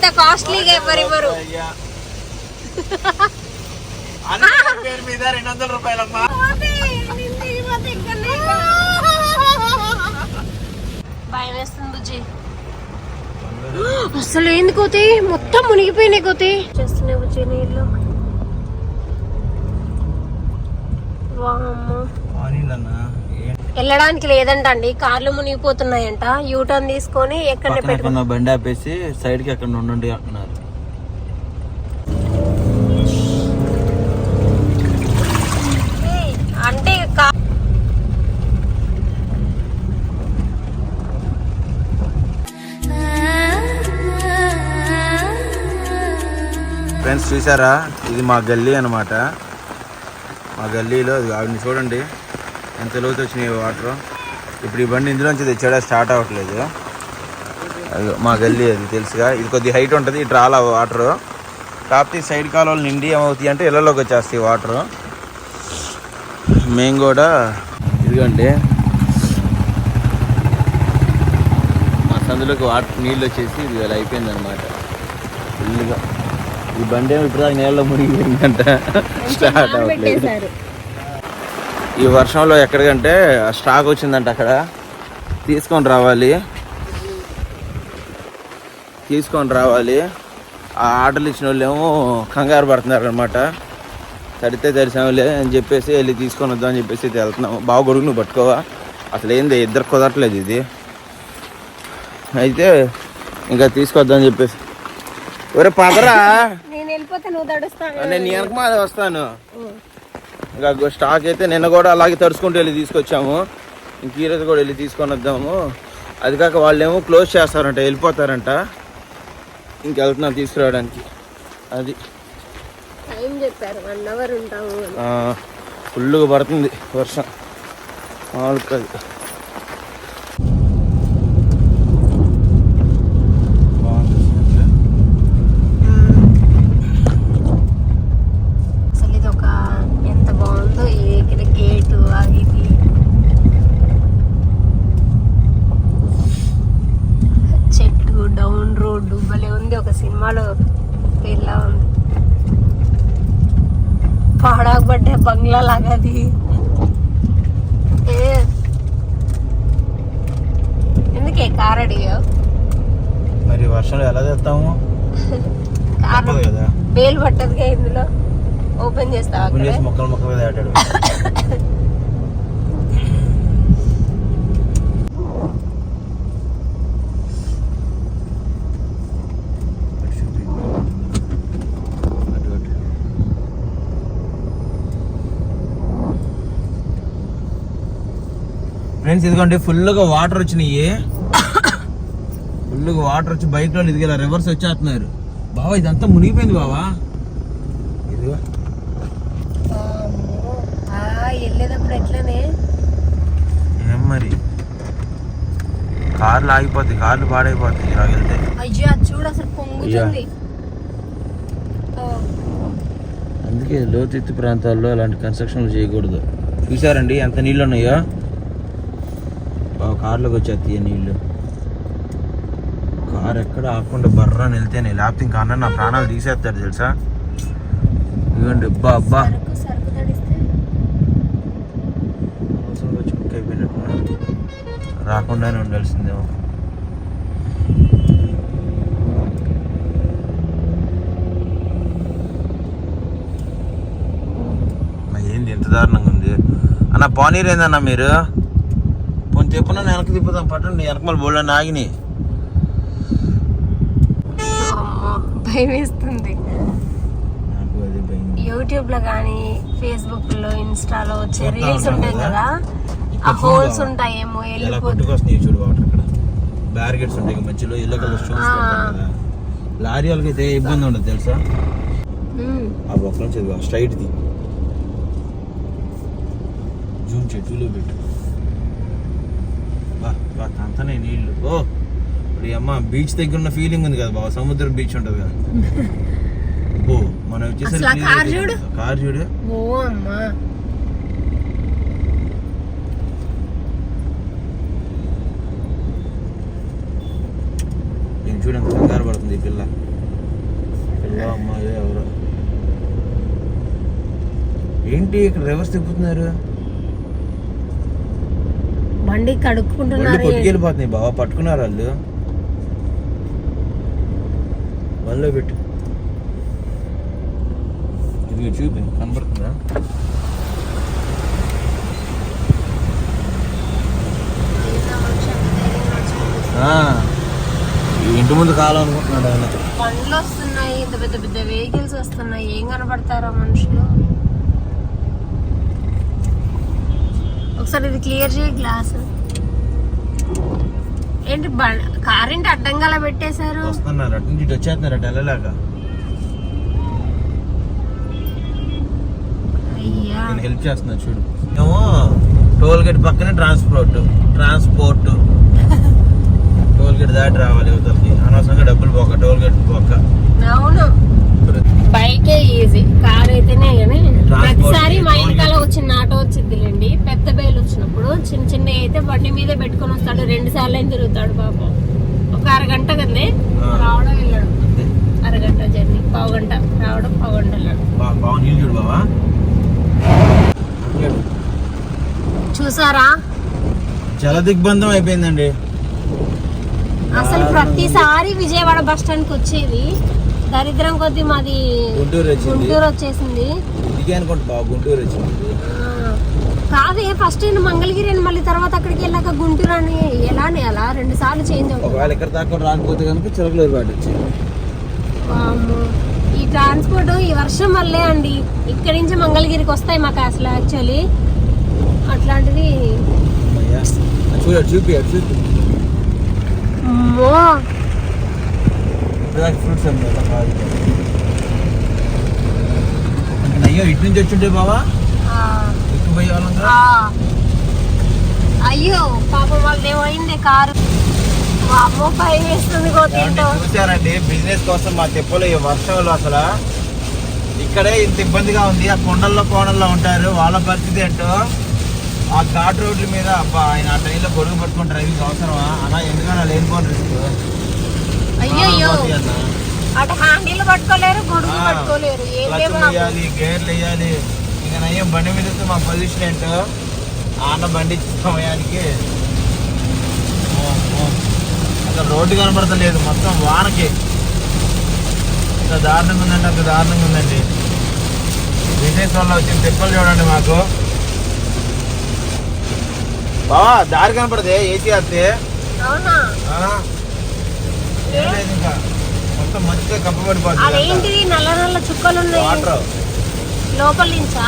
ఇంత కాస్ట్లీగా ఎవరు ఇవ్వరు పేరు మీద రెండు వందల రూపాయలమ్మా భయం వేస్తుంది బుజ్జి. అసలు ఏంది కోతి? మొత్తం మునిగిపోయినాయి కోతి. చేస్తున్నాయి బుజ్జి నీళ్ళు. వామ్మో. వెళ్ళడానికి లేదంట అండి కార్లు మునిగిపోతున్నాయంట. యూటర్న్ తీసుకొని ఎక్కడ బండి ఆపేసి సైడ్కి అక్కడ ఉండండి అంటున్నారు. అంటే కా- ఫ్రెండ్స్ చూసారా? ఇది మా గల్లీ అన్నమాట. మా గల్లీలో ఆవిడని చూడండి. ఎంత లోతు వచ్చినాయి వాటర్. ఇప్పుడు ఈ బండి ఇందులోంచి తెచ్చాడా? స్టార్ట్ అవ్వట్లేదు. మా గల్లీ అది తెలుసుగా. ఇది కొద్ది హైట్ ఉంటుంది ఇటు రాలా వాటర్. కాకపోతే సైడ్ కాలువలు నిండి ఏమవుతాయి అంటే ఇళ్ళలోకి వచ్చేస్తాయి వాటర్. మేము కూడా ఇదిగోండి. మా సందులోకి వాటర్ నీళ్ళు వచ్చేసి ఇది ఇలా అయిపోయింది అనమాట ఫుల్గా ఈ బండి ఏమో ఇప్పుడు నీళ్ళలో మునిగిపోయిందంట. స్టార్ట్ అవ్వట్లేదు. ఈ వర్షంలో ఎక్కడికంటే స్టాక్ వచ్చిందంట అక్కడ. తీసుకొని రావాలి. తీసుకొని రావాలి. ఆ ఆర్డర్లు ఇచ్చిన వాళ్ళు ఏమో కంగారు పడుతున్నారు అనమాట తడితే తడిసాములే అని చెప్పేసి వెళ్ళి తీసుకొని వద్దాం అని చెప్పేసి వెళ్తున్నాము. బాగా గొడుగు నువ్వు పట్టుకోవా? అసలు ఏంది ఇద్దరు కుదరట్లేదు ఇది. అయితే ఇంకా తీసుకొద్దాం చెప్పేసి. ఒరే పదరా. నేను వెళ్ళిపోతే నువ్వు తడుస్తాను నేను వెనక వస్తాను. ఇంకా స్టాక్ అయితే నిన్న కూడా అలాగే తడుచుకుంటూ వెళ్ళి తీసుకొచ్చాము. ఇంక ఈరోజు కూడా వెళ్ళి తీసుకొని వద్దాము అది కాక వాళ్ళు ఏమో క్లోజ్ చేస్తారంట వెళ్ళిపోతారంట. ఇంక వెళ్తున్నాం తీసుకురావడానికి. అది. టైం చెప్పారు వన్ అవర్ ఉంటాము. అని. ఆ, ఫుల్గా పడుతుంది వర్షం. మామూలు కాదు అసలు ఇది ఒక ఎంత బాగుందో ఈ ఇక్కడ గేటు అది ఇది చెట్టు డౌన్ రోడ్డు భలే ఉంది ఒక సినిమాలో ఇలా ఉంది పాడాకు లాగా అది ఏ, ఎందుకే కార్ అడిగావు మరి వర్షంలో ఎలా చేస్తాము కార్ తప్పదు కదా. బేలు పట్టదుగా ఇందులో. ఓపెన్ చేస్తావా ఓపెన్ అక్కడే? చేసి మొక్కలు మొక్కలు ఆటాడు ఫ్రెండ్స్ ఇదిగోండి ఫుల్గా వాటర్ వచ్చినాయి. ఫుల్గా వాటర్ వచ్చి బైక్లో ఇదిగేలా రివర్స్ వచ్చేస్తున్నారు. బావా ఇదంతా మునిగిపోయింది బావా. ఇదిగో. ఆ, వెళ్ళేటప్పుడు ఎట్లనే? ఏం మరి? కార్లు ఆగిపోతాయి కార్లు పాడైపోతాయి ఇలా వెళ్తే. అయ్యో అది చూడు అసలు పొంగుతుంది. ఓ, అందుకే లోతెత్తు ప్రాంతాల్లో అలాంటి కన్స్ట్రక్షన్లు చేయకూడదు. చూసారండి ఎంత నీళ్ళు ఉన్నాయో? కార్లోకి వచ్చేస్తాయి నీళ్ళు. కార్ ఎక్కడ ఆకుండా బర్రాని వెళ్తేనే. లేకపోతే ఇంకా అన్న నా ప్రాణాలు తీసేస్తాడు తెలుసా? ఇదిగోండి అబ్బా అబ్బా. వచ్చి బుక్ రాకుండానే ఉండాల్సిందేమో. ఏంది ఎంత దారుణంగా ఉంది? అన్న పానీర్ ఏందన్న మీరు? తిప్పున? వెనక్కి తిప్పుదాం పట్టండి వెనకమల బోళ్ళని ఆగిని. భయం వేస్తుంది. యూట్యూబ్లో కానీ ఫేస్బుక్లో ఇన్స్టాలో వచ్చే రీల్స్ ఉంటాం ఉంటాయి కదా. ఆ హోల్స్. ఉంటాయేమో ఎలా వెళ్ళిపోతుంది చూడు వాటర్ ఇక్కడ బ్యారిగేట్స్ ఉంటాయి మధ్యలో ఎల్లో కలర్ స్టోన్స్ లారీ వాళ్ళకి అయితే ఇబ్బంది ఉండదు తెలుసా? ఆ బొక్క నుంచి అది స్ట్రైట్ది జూమ్ చెట్టులో పెట్టు బా బా అంతనే నీళ్ళు ఓ ఇప్పుడు అమ్మ బీచ్ దగ్గర ఉన్న ఫీలింగ్ ఉంది కదా బాబా సముద్రం బీచ్ ఉంటుంది కదా. ఓ మనం ఆ కార్ చూడు. వచ్చేసరికి కార్ చూడు. ఓ అమ్మా. నేను చూడు ఎంత కంగారు పడుతుంది ఈ పిల్ల. అయ్యో అమ్మాయి ఎవరు. ఏంటి ఇక్కడ రివర్స్ తిప్పుతున్నారు? బండి కడుక్కుంటున్నారు. కొట్టుకెళ్ళిపోతున్నాయి బాబా పట్టుకున్నారు వాళ్ళు? వల్ల పెట్టు. ఇది చూపి కనబడుతుందా? ఇంటి ముందు కాలం అనుకుంటున్నాడు ఆయన. బండ్లు వస్తున్నాయి పెద్ద పెద్ద వెహికల్స్ వస్తున్నాయి ఏం కనబడతారా మనుషులు? ఒకసారి ఇది క్లియర్ చేయి గ్లాస్. ఏంటి కార్ ఏంటి అడ్డంగా పెట్టేశారు. వస్తున్నారు అటు ఇటు వచ్చేస్తున్నారు అటు వెళ్ళలేక. అయ్యా. నేను హెల్ప్ చేస్తున్నా చూడు. ఏమో టోల్ గేట్ పక్కనే ట్రాన్స్పోర్ట్ ట్రాన్స్పోర్ట్. టోల్ గేట్ దాటి రావాలి యువతలకి. అనవసరంగా డబ్బులు పోక టోల్ గేట్ పోక. అవును. బైకే ఈజీ. కార్ అయితేనే కానీ ప్రతిసారి మా ఇంటికాల వచ్చిన ఆటో వచ్చిందిలేండి పెద్ద బేలు వచ్చినప్పుడు చిన్న చిన్న అయితే బండి మీదే పెట్టుకొని వస్తాడు. రెండు సార్లు అయినా తిరుగుతాడు పాపం. ఒక అరగంట కదే. రావడం వెళ్ళాడు. అరగంట జర్నీ. పావు గంట రావడం పావు గంట వెళ్ళాడు చూసారా? జల దిగ్బంధం అయిపోయిందండి. అసలు ప్రతిసారి విజయవాడ బస్ స్టాండ్కి వచ్చేది దరిద్రం కొద్ది మాది గుంటూరు గుంటూరు వచ్చేసింది. ఇదిగే అనుకోండి బావ గుంటూరు వచ్చింది. కాదే ఫస్ట్ నేను మంగళగిరి అని మళ్ళీ తర్వాత అక్కడికి వెళ్ళాక గుంటూరు అని ఎలానే అలా రెండు సార్లు చేంజ్ ఒకవేళ ఇక్కడ దాకా రాకపోతే కనుక చిలకలూరు బాట వచ్చింది. ఈ ట్రాన్స్పోర్ట్ ఈ వర్షం వల్లే అండి. ఇక్కడి నుంచి మంగళగిరికి వస్తాయి మాకు అసలు యాక్చువల్లీ అట్లాంటిది చూపి చూపి ఫ్రూట్స్ అయ్యో ఇటు నుంచి వచ్చుంటే బావా? ఆ, ఎక్కువ పోయే వాళ్ళం. అయ్యో పాపం వాళ్ళది ఏమైంది కారు. అమ్మో వేస్తుంది చూసారండి బిజినెస్ కోసం మా తెప్పలో ఈ వర్షంలో అసలు. ఇక్కడే ఇంత ఇబ్బందిగా ఉంది ఆ కొండల్లో కోణల్లో ఉంటారు వాళ్ళ పరిస్థితి ఏంటో? ఆ ఘాట్ రోడ్ల మీద అబ్బా ఆయన ఆ టైంలో గొడుగు పట్టుకుని డ్రైవింగ్ అవసరమా అలా ఎందుకన్నా లేనిపోని రిస్క్. అయ్యో అటు హ్యాండిల్ పట్టుకోలేరు గొడుగు ఆ. పట్టుకోలేరు. ఏం క్లచ్ లేవు వేయాలి గేర్లు వేయాలి. ఇంకా నయ్యం బండి మీద మా పొజిషన్ ఏంటో బండి సమయానికి. అసలు రోడ్డు కనబడతలేదు మొత్తం వానకి. ఎంత దారుణంగా ఉందంటే అంత దారుణంగా ఉందండి. బిజినెస్ వల్ల వచ్చిన తిప్పలు చూడండి మాకు. బావా దారి కనపడదే ఏసీ వస్తే అవునా? మొత్తం మంచిగా కప్పబడిపోతుంది అదేంటిది? నల్ల నల్ల చుక్కలు ఉన్నాయి వాటర్. లోపల నుంచా?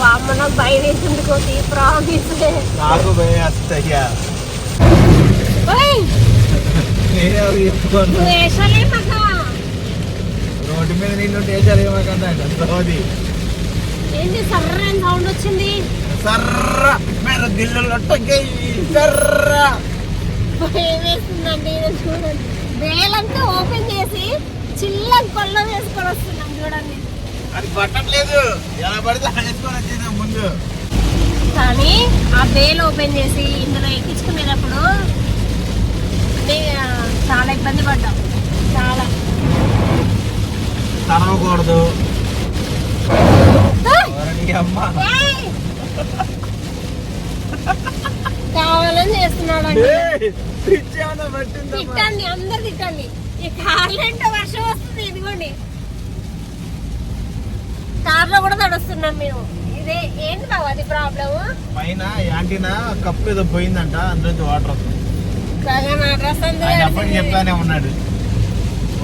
వామ్మ నాకు భయం వేసింది కోతి. ప్రామిస్. నాకు భయం వేస్తాయ్యా వేసాలే రోడ్డు మీద నీళ్ళు వేసారు ఏమకంటే సోది ఏంటి సర్రని సౌండ్ వచ్చింది? సర్ర! మేర దిల్లు సర్ర! భయం వేస్తుందండి చూడండి. వేలంతా ఓపెన్ చేసి చిల్ల కొల్ల వేసుకొని వస్తున్నాం చూడండి. అది పట్టట్లేదు ఎలా పడితే వేసుకొని వచ్చేసాం ముందు. కానీ ఆ బేల్ ఓపెన్ చేసి ఇందులో ఎక్కించుకునేటప్పుడు అంటే చాలా ఇబ్బంది పడ్డాం. చాలా. తనవకూడదు అమ్మ! కావాలని చేస్తున్నాడు? తిట్టండి అందరు తిట్టండి. ఈ కార్లో ఏంటో వర్షం వస్తుంది ఇదిగోండి. కార్లో కూడా తడుస్తున్నాం మేము. ఇదే ఏంటి బాబు అది ప్రాబ్లమ్? పైన యాంటీనా కప్పు ఏదో పోయిందంట అందులో వాటర్ వస్తుంది. ఆయన అప్పటికి చెప్తానే ఉన్నాడు.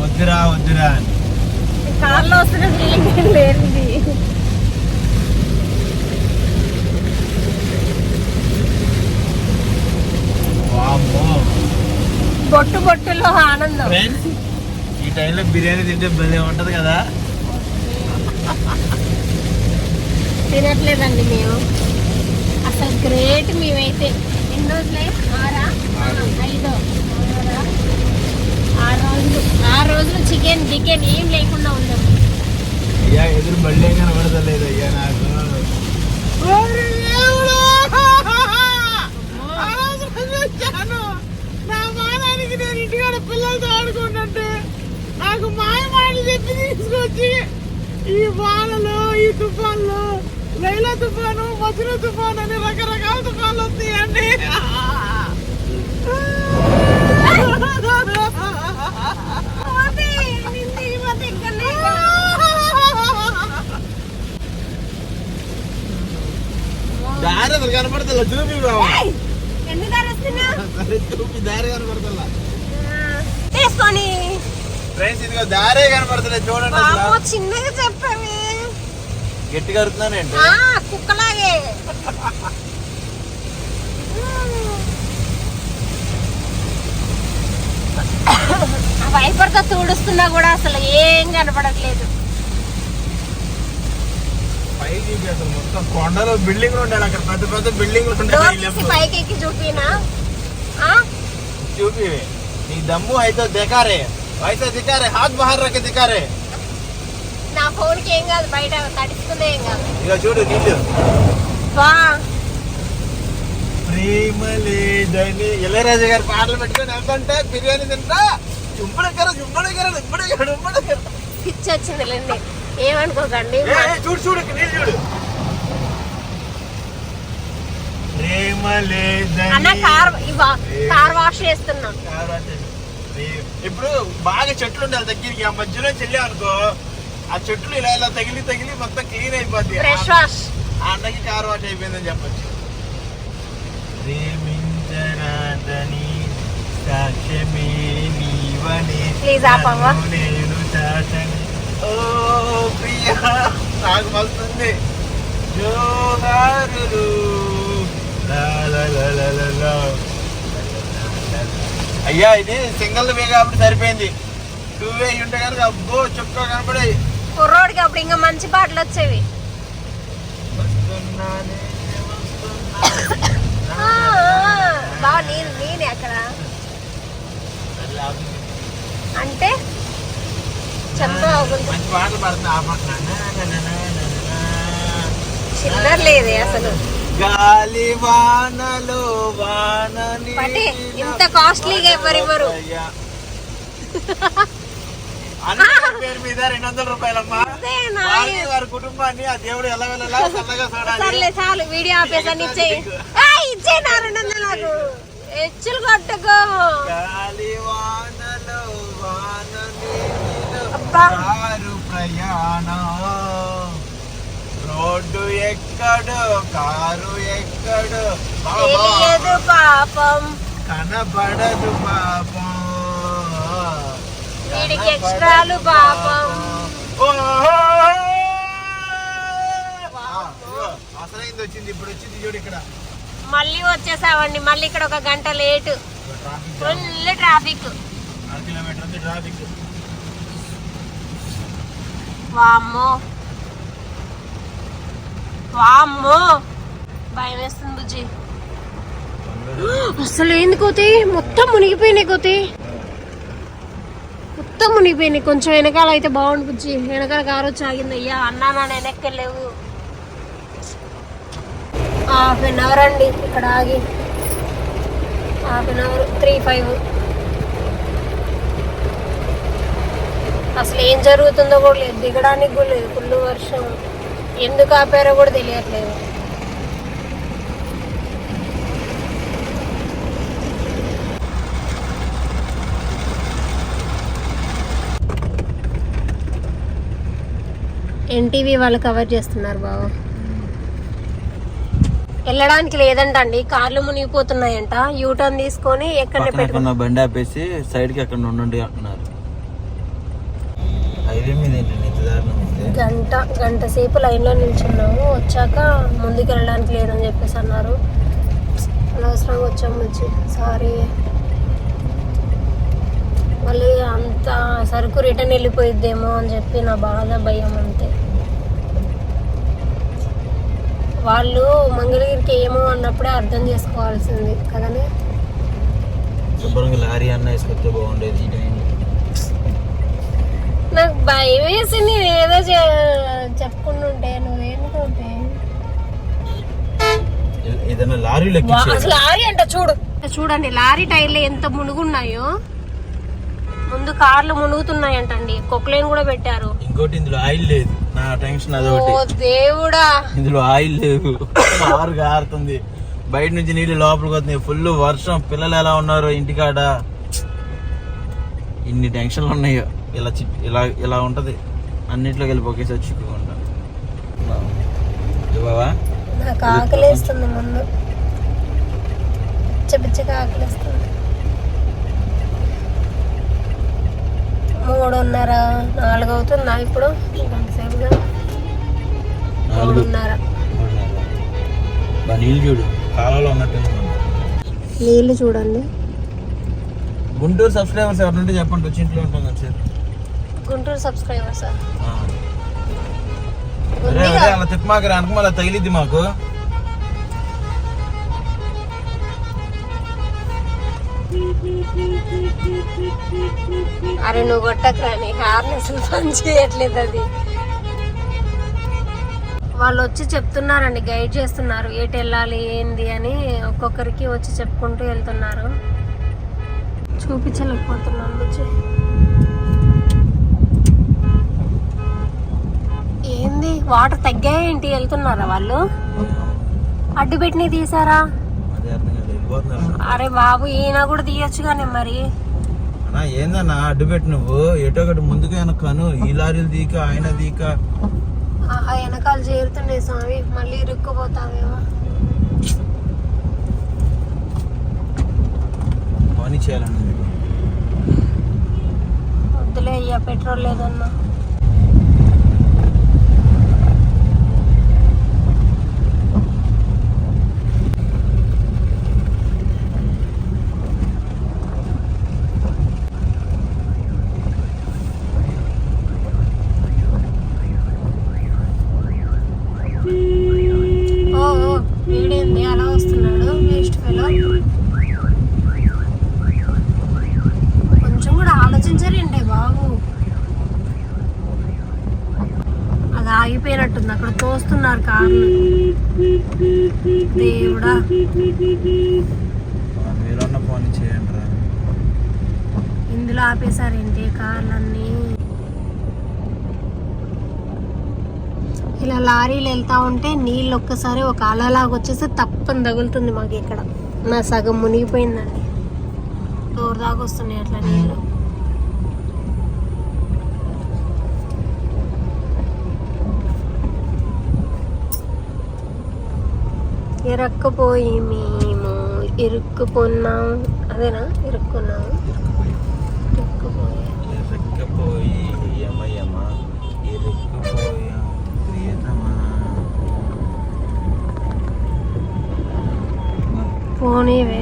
వద్దురా వద్దురా అని. కార్లో వస్తున్న ఫీలింగ్ లేదు వామ్మో బొట్టు బొట్టులో ఆనందం. ఫ్రెండ్స్ ఈ టైంలో బిర్యానీ తింటే భలే ఉంటది కదా. తినట్లేదండి మేము. అసలు గ్రేట్ మేమైతే. ఎన్ని రోజులే? ఆరా. ఐదో. ఆరా రోజులు. ఆరు రోజులు చికెన్ చికెన్ ఏం లేకుండా ఉన్నాం అయ్యా ఎదురు బళ్ళే కనబడతలేదు అయ్యా నాకు ఆ రోజు వచ్చాను. నా మానానికి నేను ఇంటికాడ పిల్లలతో ఆడుకుంటుంటే నాకు మాయ మాటలు చెప్పి తీసుకొచ్చి ఈ వానలో ఈ తుఫాన్లో లైలా తుఫాను మధుర తుఫాను అని రకరకాల తుఫాన్లు వస్తాయండి. దారి అసలు కనపడతల చూపి దారి కనపడతల. తీసుకొని. ఫ్రెండ్స్ ఇదిగో దారే కనపడతలే చూడండి. బాబు చిన్నగా చెప్పవి. గట్టిగా అరుతున్నానండి ఆ, కుక్కలాగే. వైపర్తో తుడుస్తున్నా కూడా అసలు ఏం కనపడట్లేదు. పైకి అసలు మొత్తం కొండలో బిల్డింగ్లు ఉండాలి అక్కడ. పెద్ద పెద్ద బిల్డింగ్లు డోర్ ఉండాలి పైకి ఎక్కి చూపినా? ఆ? నీ దమ్ము అయితే దికారే అయితే దికారే హాత్ బహార్ రకే దికారే నా ఫోన్కి ఏం కాదు బయట తడిస్తుంది ఏం కాదు ఇక చూడు నీళ్ళు బా ప్రేమ లేదని ఇళయరాజు గారి పాటలు పెట్టుకొని వెళ్తుంటే బిర్యానీ తింటా చుంపడెక్కర చుంపడెక్కర చుంపడెక్కర చుంపడెక్కర పిచ్చి వచ్చిందిలేండి ఏమనుకోకండి చూడు చూడు నీళ్ళు చూడు ప్రేమ లేదని అన్న కార్ కార్ వాష్ చేస్తున్నాం. ఇప్పుడు బాగా చెట్లు ఉండాలి దగ్గరికి. ఆ మధ్యలో చెల్లి అనుకో ఆ చెట్లు ఇలా ఇలా తగిలి తగిలి మొత్తం క్లీన్ అయిపోద్ది. ఫ్రెష్ వాష్ ఆ అన్నకి కారు వాష్ అయిపోయిందని చెప్పొచ్చు. ప్రేమించరాదని సాక్ష్యమే నీవని. ఆపవ్వా? నన్ను నేను చాటని ఓ ప్రియా నాకు వస్తుంది జోహారులు. అయ్యా ఇది సింగిల్ వే కాబట్టి సరిపోయింది. టూ వే ఉంటే కనుక అబ్బో చుక్క కనపడే కుర్రోడికి అప్పుడు ఇంకా మంచి పాటలు వచ్చేవి. బా నేను నేనే అక్కడ. అంటే? చెంప అవుతుంది మంచి పాటలు పాడుతున్నా. ఆ పాట నా, నా, నా, నా, నా, నా, నా. చిల్లర లేదే అసలు. గాలి వానలో వాన ఇంత కాస్ట్లీగా ఎవరు ఇవ్వరు. పేరు మీద రెండు వందల రూపాయలమ్మా. వారి కుటుంబాన్ని ఆ దేవుడు ఎలా వెళ్ళలా చల్లగా చూడాలి. చాలు వీడియో ఆపేసాను ఇచ్చేయి. ఇచ్చేయి నా రెండు వందలు నాకు హెచ్చులు కొట్టుకో. గాలి వానలో వాన నీటిలో ప్రయాణం రోడ్డు ఎక్కడు? కారు ఎక్కడు. తెలియదు పాపం. కనబడదు పాపం. వీడికి ఎక్స్ట్రాలు పాపం. అసలైంది వచ్చింది. ఇప్పుడు వచ్చింది చూడు ఇక్కడ. మళ్ళీ వచ్చేసావండి మళ్ళీ ఇక్కడ ఒక గంట లేటు. Full traffic. కిలోమీటర్ ఉంది ట్రాఫిక్ వామ్మో. వామ్మో! భయం వేస్తుంది బుజ్జి. అసలు ఏంది కోతి? మొత్తం మునిగిపోయినాయి కోతి. మొత్తం మునిగిపోయినాయి. కొంచెం వెనకాల అయితే బాగుండు బుజ్జి. వెనకాల కారు వచ్చి ఆగింది అయ్యా అన్నా నా వెనక్కెళ్ళేవు. హాఫ్ అన్ అవర్ అండి ఇక్కడ ఆగి. Half an hour three five అసలు ఏం జరుగుతుందో కూడా లేదు. దిగడానికి కూడా లేదు. ఫుల్ వర్షం. ఎందుకు ఆపారో కూడా తెలియట్లేదు. ఎన్టీవీ వాళ్ళు కవర్ చేస్తున్నారు బాబు. వెళ్ళడానికి లేదంటండి కార్లు మునిగిపోతున్నాయంట. యూటర్న్ తీసుకొని ఎక్కడ బండి ఆపేసి సైడ్కి అక్కడ ఉండండి అంటున్నారు. హైవే మీద ఏంటండి ఇంత దారుణం? గంట గంట సేపు లైన్లో నిల్చున్నాము. వచ్చాక ముందుకు వెళ్ళడానికి లేదని చెప్పేసి అన్నారు. అనవసరంగా వచ్చాము వచ్చి సారీ మళ్ళీ అంత సరుకు రిటర్న్ వెళ్ళిపోయిద్దేమో అని చెప్పి నా బాధ భయం అంతే. వాళ్ళు మంగళగిరికి ఏమో అన్నప్పుడే అర్థం చేసుకోవాల్సింది. కదనే? శుభ్రంగా లారీ అన్న వేసుకొస్తే బాగుండేది ఈ టైం నాకు భయం వేసి నేను ఏదో చే- చెప్పుకుంటుంటే నువ్వేంటుంటే ఏదైనా అసలు లారీ అంట చూడు. చూడండి లారీ టైర్లు ఎంత మునుగున్నాయో. ముందు కార్లు మునుగుతున్నాయంటండి కొక్లైన్ కూడా పెట్టారు. ఇంకోటి ఇందులో ఆయిల్ లేదు. నా టెన్షన్ ఓ అదొకటి దేవుడా. ఇందులో ఆయిల్ లేదు కారు కారుతుంది బయట నుంచి నీళ్ళు లోపలికి వస్తున్నాయి. ఫుల్ వర్షం. పిల్లలు ఎలా ఉన్నారు ఇంటికాడ. ఇన్ని టెన్షన్లు ఉన్నాయో. ఇలా చి ఇలా ఇలా ఉంటది. అన్నిట్లోకి వెళ్ళి ఒకేసారి చిక్కుకుంటా బావా? నాకు ఆకలేస్తుంది ముందు. పిచ్చ పిచ్చగా ఆకలేస్తుంది. మూడున్నర నాలుగు అవుతుందా ఇప్పుడు నాలుగు. మూడున్నర. నీళ్ళు చూడు. కాలంలో ఉన్నట్టు నీళ్ళు చూడండి. గుంటూరు సబ్స్క్రైబర్స్ ఎవరంటే చెప్పండి వచ్చి ఇంట్లో ఉంటాం కదా సార్ గుంటూరు సబ్స్క్రైబర్స్ అరే అరే అలా తిప్పమాక అనుకు మళ్ళీ తగిలిద్ది మాకు. అరే నువ్వు కొట్టకరా నీ హార్నెస్ పని చేయట్లేదు అది. వాళ్ళు వచ్చి చెప్తున్నారండి గైడ్ చేస్తున్నారు ఏటి వెళ్ళాలి ఏంది అని ఒక్కొక్కరికి వచ్చి చెప్పుకుంటూ వెళ్తున్నారు. చూపించలేకపోతున్నాను ఏంది వాటర్ తగ్గాయేంటి వెళ్తున్నారా వాళ్ళు? అడ్డు పెట్టినవి తీసారా? అరే బాబు ఈయన కూడా తీయొచ్చు కానీ మరి ఏందన్నా అడ్డు పెట్టి నువ్వు. ఎటో ఒకటి ముందుకు వెనకను ఈ లారీలు దీక ఆయన దీక. ఆహా వెనకాల చేరుతుండే స్వామి. మళ్ళీ ఇరుక్కుపోతావేమో. పని చేయాలండి మీకు వద్దులే అయ్యా పెట్రోల్ లేదన్నా ఓ ఓ, వీడేంది అలా వస్తున్నాడు వేస్ట్ ఫెలో కొంచెం కూడా ఆలోచించరండి బాబు అది ఆగిపోయినట్టుంది అక్కడ తోస్తున్నారు కార్లు. దేవుడా. మీరన్న పని చేయండి రా ఇందులో ఆపేశారేంటి కార్లన్నీ? ఇలా లారీలు వెళ్తా ఉంటే నీళ్ళు ఒక్కసారి ఒక అలలాగా వచ్చేసి తప్పని తగులుతుంది మాకు ఇక్కడ. నా సగం మునిగిపోయిందండి. డోర్ దాకా వస్తున్నాయి అట్లా నీళ్ళు. ఇరక్కుపోయి మేము ఇరుక్కుపోన్నాం. అదేనా? ఇరుక్కుపోయి ప్రియతమా? పోనీవే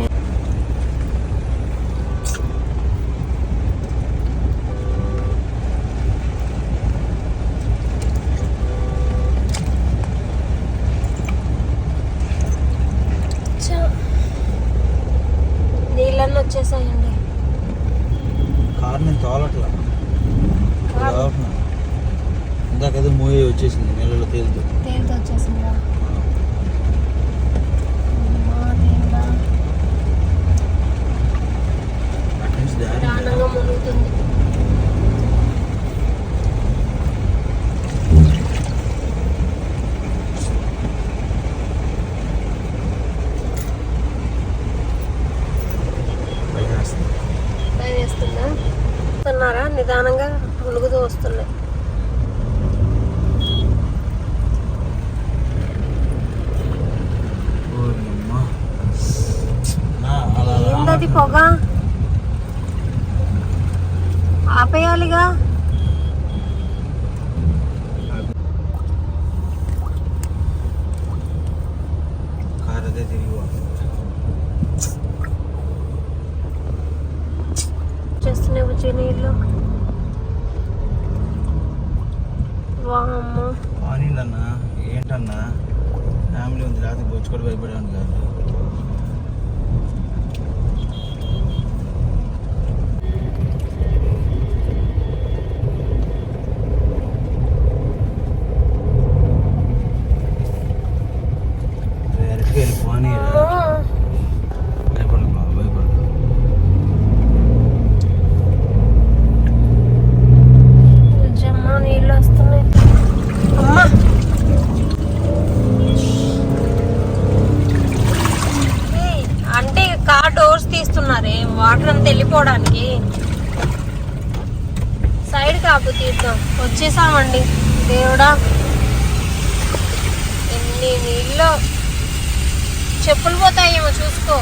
చ్చ. నీళ్ళన్నీ వచ్చేసాయండి కారు నేను తోలట్లా కారు ఇందాక ఏదో మూవీ వచ్చేసింది నీళ్ళలో తేలుతూ తేలితో వచ్చేసిందా అమ్మా దేవుడా. అటు నుంచి దారి ప్రాణంగా మునుగుతుంది భయం వేస్తుంది. భయం వేస్తుందా వస్తున్నారా నిదానంగా మునుగుతూ వస్తున్నాయి ఓయమ్మా. నా అలా ఏందది పొగ ఆపేయాలిగా కారు అదే తిరిగి పోతుంది. చేస్తున్నాయి వచ్చే నీళ్ళు వామ్మో పోనీలన్నా ఏంటన్నా ఫ్యామిలీ ఉంది రాత్రి బొచ్చుకోడు భయపడేవాడిని కాదు. ఎన్ని చెప్పులు పోతాయేమో చూసుకో.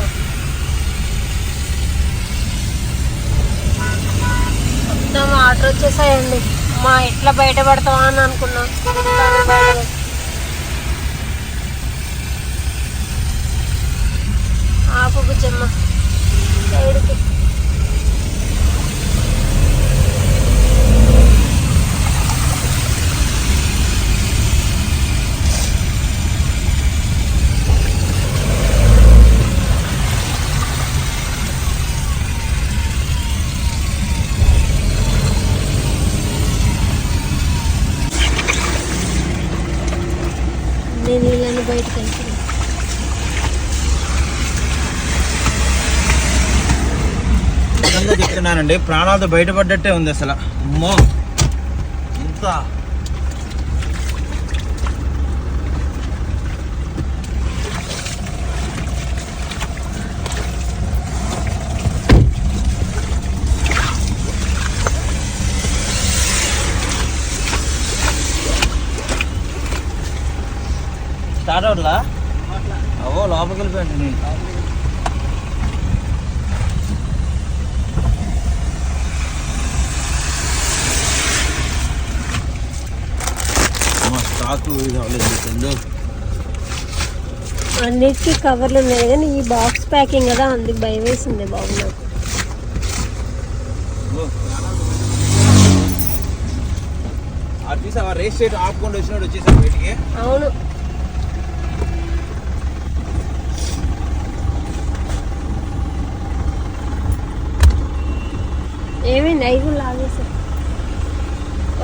మొత్తం ఆర్డర్ వచ్చేసాయండి. మా ఎట్లా బయటపడతావా అని అనుకున్నాం. ఆపు బుజ్జమ్మ. సైడ్కి నేను నీళ్ళని బయటకు వెళ్తున్నాను నిజంగా చెప్తున్నానండి ప్రాణాలతో బయటపడ్డట్టే ఉంది అసలు. అమ్మో. ఇంత. స్టార్ట్ అవుట్లా అవో లోపలికి వెళ్ళిపోయాను నేను. చెల్లు అన్నిటికీ కవర్లు ఉన్నాయి కానీ ఈ బాక్స్ ప్యాకింగ్ కదా అందుకు భయం వేసింది బాబు నాకు. రేస్ చేయడం ఆపుకుండా వచ్చినాడు వచ్చేసాడు బయటికి. అవును. ఏమైంది అవి కూడా లాగేసా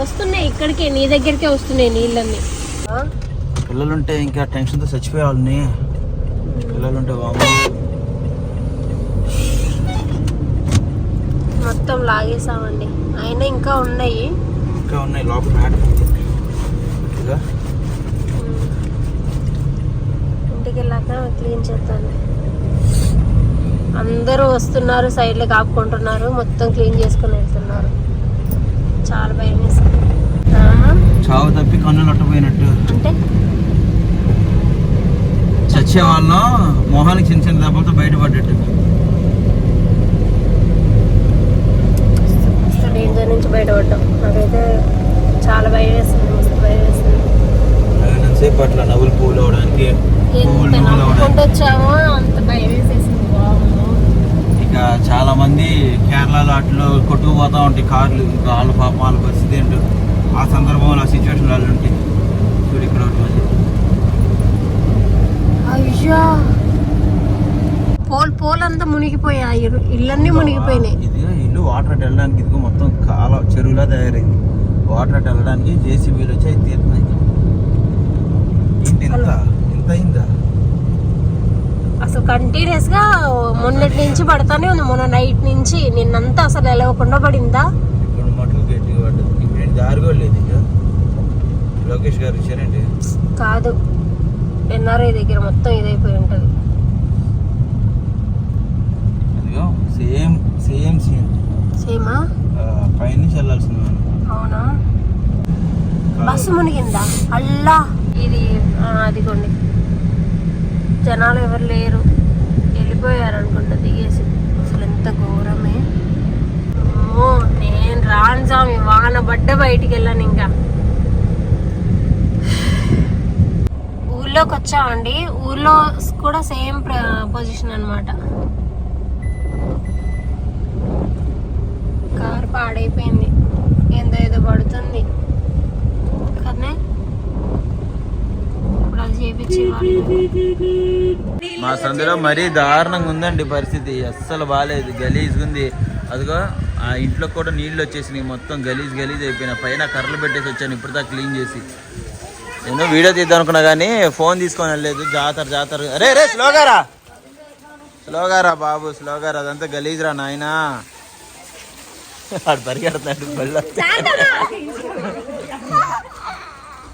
వస్తున్నాయి ఇక్కడికే నీ దగ్గరికే వస్తున్నాయి నీళ్ళన్నీ? పిల్లలుంటే ఇంకా టెన్షన్తో చచ్చిపోయేవాళ్ళని. పిల్లలుంటే వాము మొత్తం లాగేసామండి. అయినా ఇంకా ఉన్నాయి. ఇంకా ఉన్నాయి లోపల. ఇంటికి వెళ్ళాక క్లీన్ చేస్తాను అందరూ వస్తున్నారు సైడ్లో కాపుకుంటున్నారు మొత్తం క్లీన్ చేసుకుని వెళ్తున్నారు. చాలా భయం వేసింది. ఆ? చావు తప్పి కన్నులు అట్టపోయినట్టు అంటే? చచ్చే వాళ్ళం మొహానికి చిన్న చిన్న దెబ్బలతో బయటపడ్డట్టు. మస్తు డేంజర్ నుంచి బయటపడ్డాం? నాకైతే చాలా భయం వేస్తుంది మస్తు భయం వేస్తుంది. సేపు అట్లా నవ్వులు పూలు అవడానికి పువ్వులు ఎంత నువ్వులు అవడానికి నవ్వుకుంటూ వచ్చామో అంత భయం వేసేసింది వామ్మో. ఇక చాలా మంది కేరళలో అట్లో కొట్టుకుపోతా ఉంటాయి కార్లు ఇంకా వాళ్ళ పాపం వాళ్ళ పరిస్థితి ఏంటో. ఆ సందర్భంలో ఆ సిచ్యువేషన్ ఉంటాయి చూడు ఇక్కడ అయ్యా! పోల్ పోల్ అంతా మునిగిపోయాయి ఇల్లు- ఇళ్ళన్నీ మునిగిపోయినాయి. ఇది ఇల్లు వాటర్ అటు వెళ్ళడానికి ఇదిగో మొత్తం కాల చెరువులా తయారైంది. వాటర్ అటు వెళ్ళడానికి జేసీబీలు వచ్చి అవి తీరుతున్నాయి. ఏంటి ఇంత? ఇంత అయిందా? అసలు కంటిన్యూస్గా మొన్నటి నుంచి పడతానే ఉంది. మొన్న నైట్ నుంచి నిన్నంతా అసలు ఎలవకుండా పడిందా? ఏంటి దారి కూడా లేదు లోకేష్ గారు ఇచ్చారండి కాదు ఎన్ఆర్ఐ దగ్గర మొత్తం ఇదైపోయి ఉంటది. అదిగో సేమ్ సేమ్ సీన్. సేమా? పైనుంచి వెళ్ళాల్సింది అవునా? బస్సు మునిగిందా? అల్లా! ఇది అదిగోండి. జనాలు ఎవరు లేరు. వెళ్ళిపోయారు అనుకుంటా దిగేసి. అసలు ఎంత ఘోరమే. అమ్మో నేను రాను స్వామి వాన పడ్డ బయటికి వెళ్ళాను ఇంకా. ఊర్లోకి వచ్చామండి. ఊర్లో కూడా సేమ్ పొజిషన్ అనమాట కార్ పాడైపోయింది. ఏందో ఏదో పడుతుంది. కదనే ఇప్పుడు అది చేపించి మా సందులో మరీ దారుణంగా ఉందండి పరిస్థితి. అస్సలు బాగాలేదు గలీజ్గా ఉంది. అదిగో ఆ ఇంట్లో కూడా నీళ్ళు వచ్చేసినాయి. మొత్తం గలీజ్ గలీజ్ అయిపోయినా పైన కర్రలు పెట్టేసి వచ్చాను. ఇప్పుడు క్లీన్ చేసి. నేను వీడియో తీద్దాం అనుకున్నా కానీ ఫోన్ తీసుకొని వెళ్ళలేదు. జాతర జాతర. అరే రే స్లోగారా? స్లోగారా బాబు? స్లోగా రా అదంతా గలీజ్ రా నాయనా వాడు పరిగెడతాడు బళ్ళ